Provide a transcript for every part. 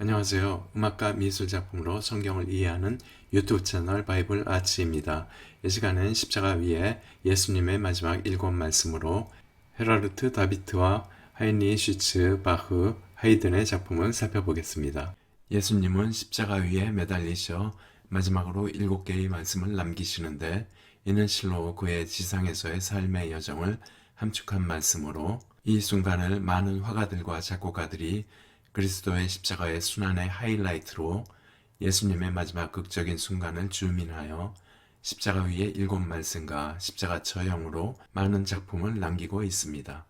안녕하세요. 음악과 미술 작품으로 성경을 이해하는 유튜브 채널 바이블 아치입니다. 이 시간은 십자가 위에 예수님의 마지막 일곱 말씀으로 헤라르트 다비트와 하이니 슈츠 바흐 하이든의 작품을 살펴보겠습니다. 예수님은 십자가 위에 매달리셔 마지막으로 일곱 개의 말씀을 남기시는데 이는 실로 그의 지상에서의 삶의 여정을 함축한 말씀으로 이 순간을 많은 화가들과 작곡가들이 그리스도의 십자가의 순환의 하이라이트로 예수님의 마지막 극적인 순간을 주민하여 십자가 위에 일곱 말씀과 십자가 처형으로 많은 작품을 남기고 있습니다.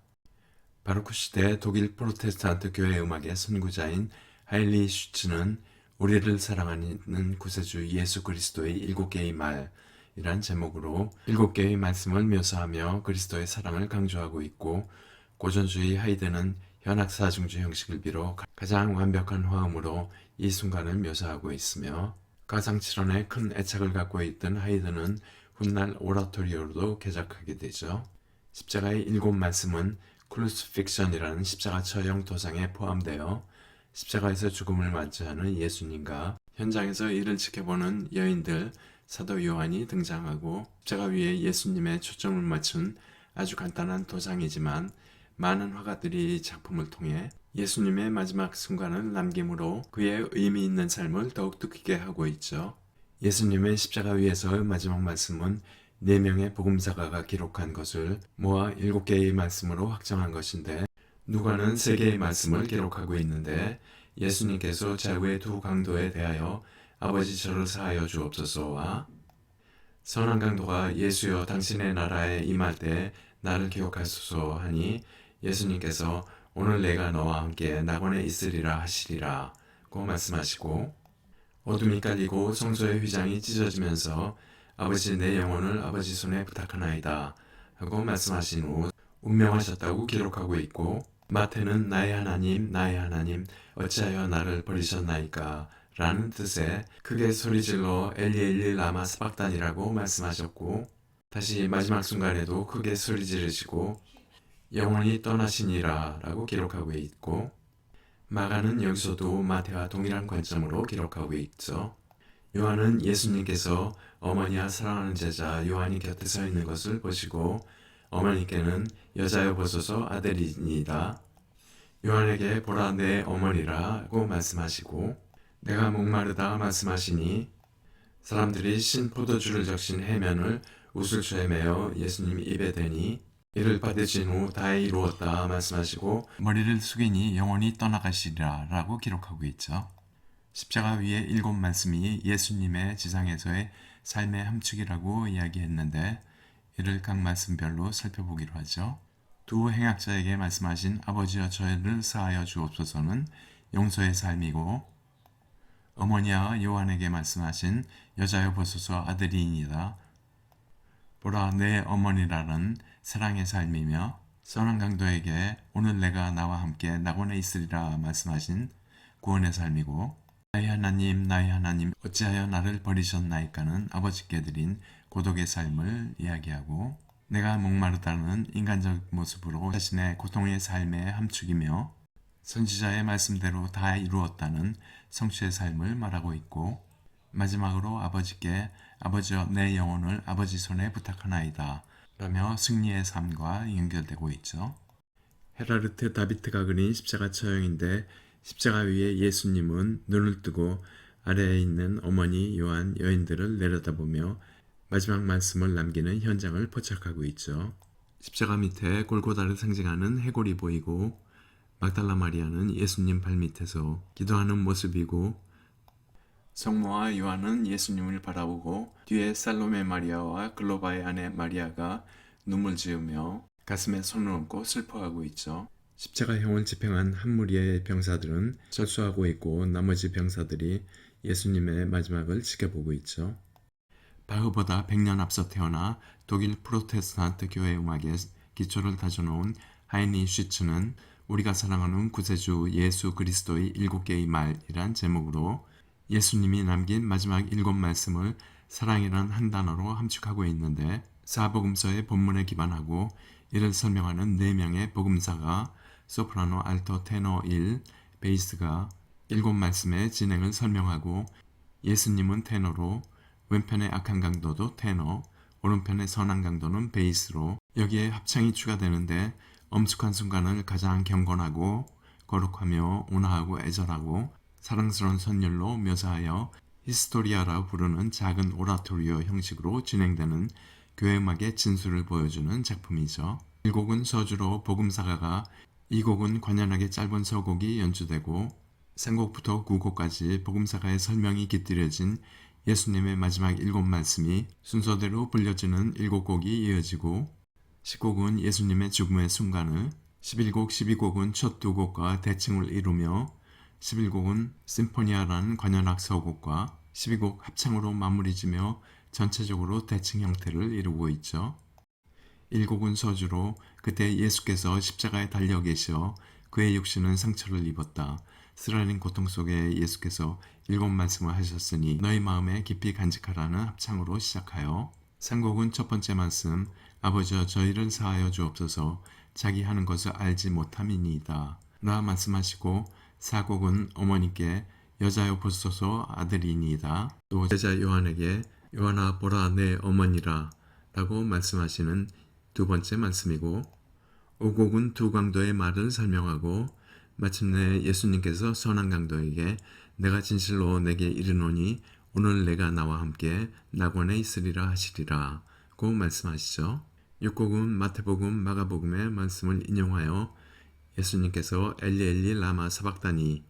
바로크 시대 독일 프로테스탄트 교회 음악의 선구자인 하일리 슈츠는 우리를 사랑하는 구세주 예수 그리스도의 일곱 개의 말이란 제목으로 일곱 개의 말씀을 묘사하며 그리스도의 사랑을 강조하고 있고 고전주의 하이드는 현악사중주 형식을 비롯 가장 완벽한 화음으로 이 순간을 묘사하고 있으며 가상칠언에 큰 애착을 갖고 있던 하이드는 훗날 오라토리오로도 개작하게 되죠. 십자가의 일곱 말씀은 클루스픽션이라는 십자가 처형 도상에 포함되어 십자가에서 죽음을 맞이하는 예수님과 현장에서 이를 지켜보는 여인들 사도 요한이 등장하고 십자가 위에 예수님의 초점을 맞춘 아주 간단한 도상이지만 많은 화가들이 이 작품을 통해 예수님의 마지막 순간을 남김으로 그의 의미 있는 삶을 더욱 느끼게 하고 있죠. 예수님의 십자가 위에서의 마지막 말씀은 네 명의 복음사가가 기록한 것을 모아 일곱 개의 말씀으로 확정한 것인데 누가는 세 개의 말씀을 기록하고 있는데 예수님께서 좌우의 두 강도에 대하여 아버지 저를 사하여 주옵소서와 선한 강도가 예수여 당신의 나라에 임할 때 나를 기억하소서 하니 예수님께서 오늘 내가 너와 함께 낙원에 있으리라 하시리라. 고 말씀하시고 어둠이 깔리고 성소의 휘장이 찢어지면서 아버지 내 영혼을 아버지 손에 부탁하나이다 하고 말씀하신 후 운명하셨다고 기록하고 있고 마태는 나의 하나님 나의 하나님 어찌하여 나를 버리셨나이까? 라는 뜻의 크게 소리질러 엘리 엘리 라마 스박단이라고 말씀하셨고 다시 마지막 순간에도 크게 소리 지르시고 영원히 떠나시니라 라고 기록하고 있고 마가는 여기서도 마태와 동일한 관점으로 기록하고 있죠. 요한은 예수님께서 어머니와 사랑하는 제자 요한이 곁에 서 있는 것을 보시고 어머니께는 여자여 보소서 아들이니이다. 요한에게 보라 내 어머니라고 말씀하시고 내가 목마르다 말씀하시니 사람들이 신 포도주를 적신 해면을 우슬초에 매어 예수님 입에 대니 이를 받으신 후다 이루었다 말씀하시고 머리를 숙이니 영원히 떠나가시리라 라고 기록하고 있죠. 십자가 위에 일곱 말씀이 예수님의 지상에서의 삶의 함축이라고 이야기했는데 이를 각 말씀별로 살펴보기로 하죠. 두 행악자에게 말씀하신 아버지여 저희를 사하여 주옵소서는 용서의 삶이고 어머니와 요한에게 말씀하신 여자여 보소서 아들이니이다. 보라 내 어머니라는 사랑의 삶이며 선한 강도에게 오늘 내가 나와 함께 낙원에 있으리라 말씀하신 구원의 삶이고 나의 하나님 나의 하나님 어찌하여 나를 버리셨나이까는 아버지께 드린 고독의 삶을 이야기하고 내가 목마르다는 인간적 모습으로 자신의 고통의 삶의 함축이며 선지자의 말씀대로 다 이루었다는 성취의 삶을 말하고 있고 마지막으로 아버지께 아버지여 내 영혼을 아버지 손에 부탁하나이다 라며 승리의 삶과 연결되고 있죠. 헤라르트 다비트가 그린 십자가 처형인데 십자가 위에 예수님은 눈을 뜨고 아래에 있는 어머니 요한 여인들을 내려다보며 마지막 말씀을 남기는 현장을 포착하고 있죠. 십자가 밑에 골고다를 상징하는 해골이 보이고 막달라 마리아는 예수님 발밑에서 기도하는 모습이고 성모와 요한은 예수님을 바라보고 뒤에 살로메 마리아와 글로바의 아내 마리아가 눈물 지으며 가슴에 손을 얹고 슬퍼하고 있죠. 십자가형을 집행한 한 무리의 병사들은 절수하고 있고 나머지 병사들이 예수님의 마지막을 지켜보고 있죠. 바흐보다 100년 앞서 태어나 독일 프로테스탄트 교회 음악의 기초를 다져놓은 하이니 슈츠는 우리가 사랑하는 구세주 예수 그리스도의 일곱 개의 말이란 제목으로 예수님이 남긴 마지막 일곱 말씀을 사랑이란 한 단어로 함축하고 있는데 사복음서의 본문에 기반하고 이를 설명하는 네 명의 복음사가 소프라노, 알토, 테너 1, 베이스가 일곱 말씀의 진행을 설명하고 예수님은 테너로 왼편의 악한 강도도 테너, 오른편의 선한 강도는 베이스로 여기에 합창이 추가되는데 엄숙한 순간을 가장 경건하고 거룩하며 온화하고 애절하고 사랑스러운 선율로 묘사하여 히스토리아라 부르는 작은 오라토리오 형식으로 진행되는 교회 음악의 진수를 보여주는 작품이죠. 1곡은 서주로 복음사가가 이 곡은 관연하게 짧은 서곡이 연주되고 3곡부터 9곡까지 복음사가의 설명이 깃들여진 예수님의 마지막 일곱 말씀이 순서대로 불려지는 일곱 곡이 이어지고 10곡은 예수님의 죽음의 순간을 11곡, 12곡은 첫 두 곡과 대칭을 이루며 11곡은 심포니아라는 관현악 서곡과 12곡 합창으로 마무리지며 전체적으로 대칭 형태를 이루고 있죠. 1곡은 서주로 그때 예수께서 십자가에 달려 계셔 그의 육신은 상처를 입었다. 쓰라린 고통 속에 예수께서 일곱 말씀을 하셨으니 너희 마음에 깊이 간직하라는 합창으로 시작하여 상곡은 첫 번째 말씀 아버지여 저희를 사하여 주옵소서 자기 하는 것을 알지 못함이니이다. 라 말씀하시고 사곡은 어머니께 여자여 보소서 아들이니이다. 또 제자 요한에게 요한아 보라 내 어머니라 라고 말씀하시는 두 번째 말씀이고 오곡은 두 강도의 말을 설명하고 마침내 예수님께서 선한 강도에게 내가 진실로 내게 이르노니 오늘 내가 나와 함께 낙원에 있으리라 하시리라 고 말씀하시죠. 6곡은 마태복음 마가복음의 말씀을 인용하여 예수님께서 엘리 엘리 라마 사박다니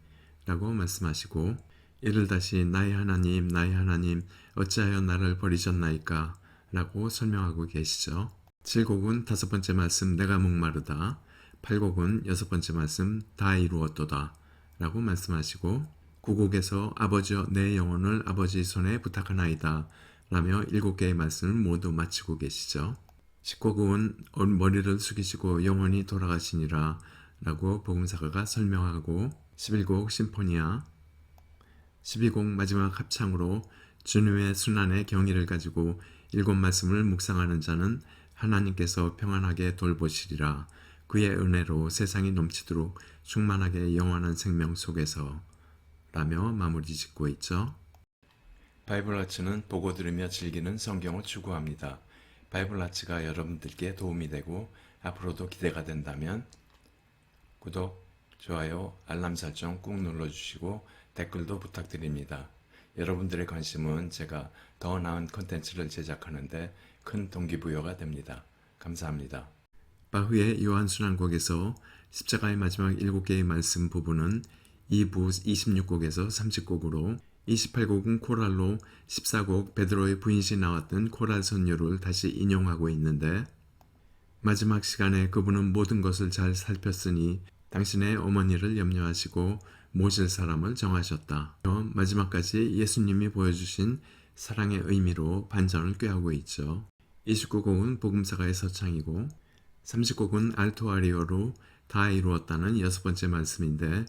라고 말씀하시고 이를 다시 나의 하나님 나의 하나님 어찌하여 나를 버리셨나이까? 라고 설명하고 계시죠. 7곡은 다섯 번째 말씀 내가 목마르다. 8곡은 여섯 번째 말씀 다 이루었도다. 라고 말씀하시고 9곡에서 아버지여 내 영혼을 아버지 손에 부탁하나이다. 라며 일곱 개의 말씀을 모두 마치고 계시죠. 19곡은 머리를 숙이시고 영원히 돌아가시니라 라고 복음사가가 설명하고 11곡 심포니아 12곡 마지막 합창으로 주님의 순환의 경의를 가지고 일곱 말씀을 묵상하는 자는 하나님께서 평안하게 돌보시리라 그의 은혜로 세상이 넘치도록 충만하게 영원한 생명 속에서 라며 마무리 짓고 있죠. 바이블 아츠는 보고 들으며 즐기는 성경을 추구합니다. 바이블 아츠가 여러분들께 도움이 되고 앞으로도 기대가 된다면 구독, 좋아요, 알람 설정 꾹 눌러주시고 댓글도 부탁드립니다. 여러분들의 관심은 제가 더 나은 컨텐츠를 제작하는데 큰 동기부여가 됩니다. 감사합니다. 바흐의 요한순환곡에서 십자가의 마지막 7개의 말씀 부분은 2부 26곡에서 30곡으로 28곡은 코랄로 14곡 베드로의 부인시 나왔던 코랄 선율을 다시 인용하고 있는데 마지막 시간에 그분은 모든 것을 잘 살폈으니 당신의 어머니를 염려하시고 모실 사람을 정하셨다. 마지막까지 예수님이 보여주신 사랑의 의미로 반전을 꾀하고 있죠. 29곡은 복음사가의 서창이고 30곡은 알토아리오로 다 이루었다는 여섯 번째 말씀인데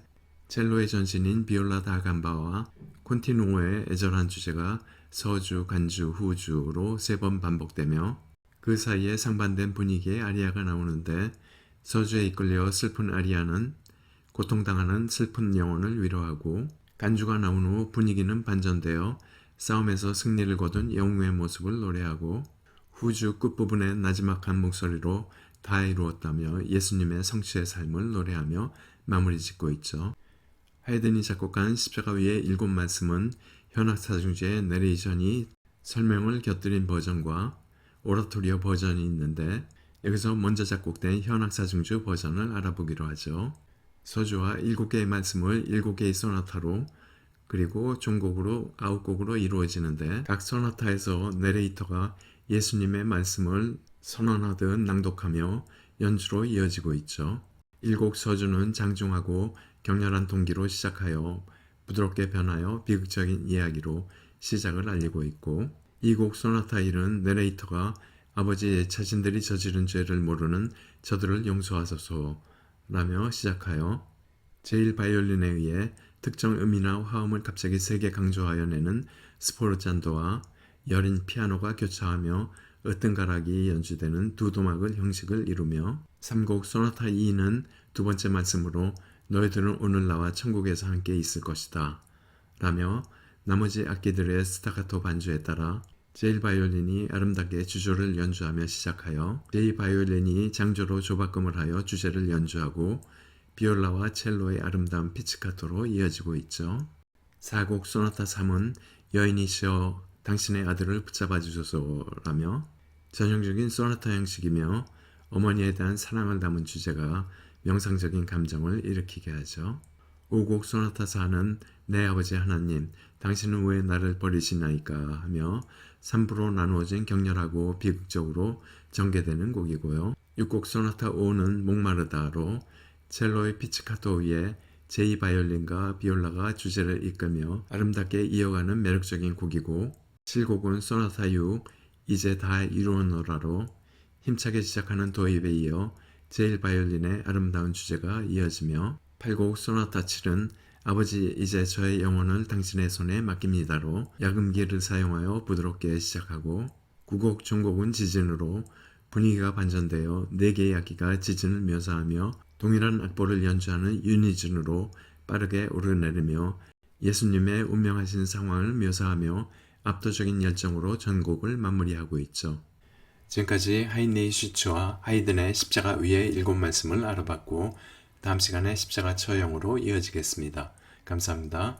첼로의 전신인 비올라 다 감바와 콘티누오의 애절한 주제가 서주, 간주, 후주로 세 번 반복되며 그 사이에 상반된 분위기의 아리아가 나오는데 서주에 이끌려 슬픈 아리아는 고통당하는 슬픈 영혼을 위로하고 간주가 나온 후 분위기는 반전되어 싸움에서 승리를 거둔 영웅의 모습을 노래하고 후주 끝부분의 나지막한 목소리로 다 이루었다며 예수님의 성취의 삶을 노래하며 마무리 짓고 있죠. 하이든이 작곡한 십자가 위의 일곱 말씀은 현악사중제의 내레이션이 설명을 곁들인 버전과 오라토리오 버전이 있는데 여기서 먼저 작곡된 현악사중주 버전을 알아보기로 하죠. 서주와 일곱 개의 말씀을 일곱 개의 소나타로 그리고 종곡으로 아홉 곡으로 이루어지는데 각 소나타에서 내레이터가 예수님의 말씀을 선언하듯 낭독하며 연주로 이어지고 있죠. 일곡 서주는 장중하고 격렬한 동기로 시작하여 부드럽게 변하여 비극적인 이야기로 시작을 알리고 있고 이 곡 소나타 1은 내레이터가 아버지의 자신들이 저지른 죄를 모르는 저들을 용서하소서 라며 시작하여 제1바이올린에 의해 특정 음이나 화음을 갑자기 세게 강조하여 내는 스포르잔도와 여린 피아노가 교차하며 으뜸가락이 연주되는 두 도막을 형식을 이루며 3곡 소나타 2는 두 번째 말씀으로 너희들은 오늘 나와 천국에서 함께 있을 것이다. 라며 나머지 악기들의 스타카토 반주에 따라 제일 바이올린이 아름답게 주조를 연주하며 시작하여 제이 바이올린이 장조로 조바꿈을 하여 주제를 연주하고 비올라와 첼로의 아름다운 피치카토로 이어지고 있죠. 사곡 소나타 3은 여인이시여 당신의 아들을 붙잡아 주소서라며 전형적인 소나타 형식이며 어머니에 대한 사랑을 담은 주제가 명상적인 감정을 일으키게 하죠. 오곡 소나타 4는 내 아버지 하나님, 당신은 왜 나를 버리시나이까 하며 3부로 나누어진 격렬하고 비극적으로 전개되는 곡이고요. 6곡 소나타 5는 목마르다로 첼로의 피치카토 위에 제이 바이올린과 비올라가 주제를 이끌며 아름답게 이어가는 매력적인 곡이고 7곡은 소나타 6, 이제 다 이루어노라로 힘차게 시작하는 도입에 이어 제일 바이올린의 아름다운 주제가 이어지며 8곡 소나타 7은 아버지 이제 저의 영혼을 당신의 손에 맡깁니다로 야금기를 사용하여 부드럽게 시작하고 9곡 중곡은 지진으로 분위기가 반전되어 4개의 악기가 지진을 묘사하며 동일한 악보를 연주하는 유니즌으로 빠르게 오르내리며 예수님의 운명하신 상황을 묘사하며 압도적인 열정으로 전곡을 마무리하고 있죠. 지금까지 하이네이 슈츠와 하이든의 십자가 위의 일곱 말씀을 알아봤고 다음 시간에 십자가 처형으로 이어지겠습니다. 감사합니다.